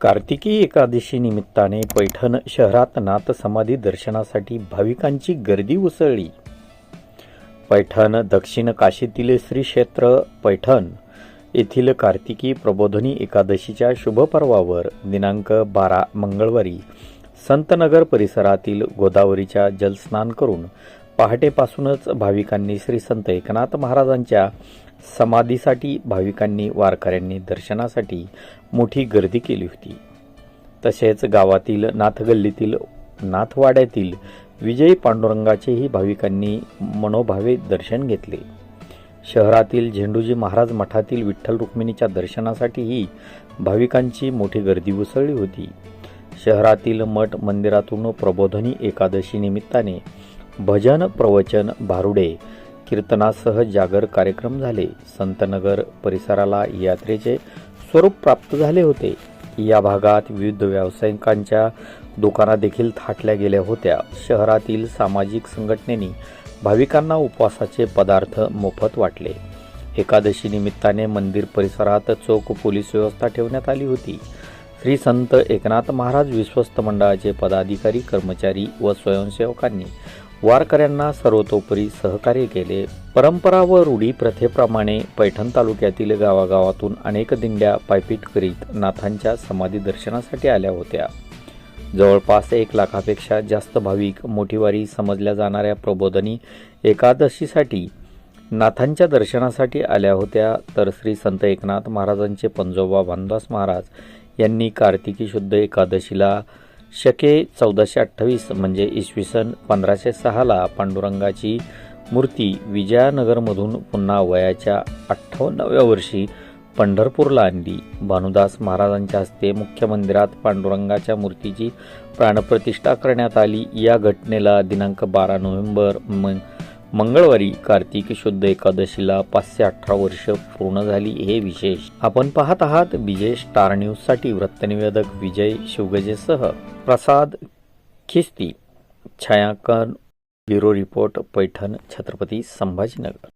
कार्तिकी एकादशी निमित्ताने पैठण शहरात नाथ समाधी दर्शनासाठी भाविकांची गर्दी उसळली. पैठण दक्षिण काशीतील श्री क्षेत्र पैठण येथील कार्तिकी प्रबोधनी एकादशीच्या शुभपर्वावर दिनांक बारा मंगळवारी संतनगर परिसरातील गोदावरीच्या जलस्नान करून पहाटेपासूनच भाविकांनी श्री संत एकनाथ महाराजांच्या समाधीसाठी भाविकांनी वारकऱ्यांनी दर्शनासाठी मोठी गर्दी केली होती. तसेच गावातील नाथगल्लीतील नाथवाड्यातील विजयी पांडुरंगाचेही भाविकांनी मनोभावे दर्शन घेतले. शहरातील झेंडूजी महाराज मठातील विठ्ठल रुक्मिणीच्या दर्शनासाठीही भाविकांची मोठी गर्दी उसळली होती. शहरातील मठ मंदिरातून प्रबोधनी एकादशी निमित्ताने भजन प्रवचन भारुडे कीर्तनासह जागर कार्यक्रम झाले. संतनगर परिसराला यात्रेचे स्वरूप प्राप्त झाले होते. या भागात विविध व्यावसायिकांच्या दुकाना देखील थाटल्या गेल्या होत्या. शहरातील सामाजिक संघटनेनी भाविकांना उपवासाचे पदार्थ मोफत वाटले. एकादशी निमित्ताने मंदिर परिसरात चोख पोलीस व्यवस्था ठेवण्यात आली होती. श्री संत एकनाथ महाराज विश्वस्त मंडळाचे पदाधिकारी कर्मचारी व स्वयंसेवकांनी वारकऱ्यांना सर्वतोपरी सहकार्य केले. परंपरा व रूढी प्रथेप्रमाणे पैठण तालुक्यातील गावागावातून अनेक दिंड्या पायपीट करीत नाथांच्या समाधी दर्शनासाठी आल्या होत्या. जवळपास एक लाखापेक्षा जास्त भाविक मोठीवारी समजल्या जाणाऱ्या प्रबोधनी एकादशीसाठी नाथांच्या दर्शनासाठी आल्या होत्या. तर श्री संत एकनाथ महाराजांचे पंजोबा भानदास महाराज यांनी कार्तिकी शुद्ध एकादशीला शके चौदाशे अठ्ठावीस म्हणजे इसवी सन पंधराशे सहाला पांडुरंगाची मूर्ती विजयानगरमधून पुन्हा वयाच्या अठ्ठावन्नाव्या वर्षी पंढरपूरला आणली. भानुदास महाराजांच्या हस्ते मुख्य मंदिरात पांडुरंगाच्या मूर्तीची प्राणप्रतिष्ठा करण्यात आली. या घटनेला दिनांक बारा नोव्हेंबर मंगळवारी कार्तिक शुद्ध एकादशीला पाचशे अठरा वर्ष पूर्ण झाली हे विशेष. आपण पाहत आहात विजय स्टार न्यूजसाठी वृत्तनिवेदक विजय शिवगजेसह प्रसाद खिस्ती छायांकन ब्युरो रिपोर्ट पैठण छत्रपती संभाजीनगर.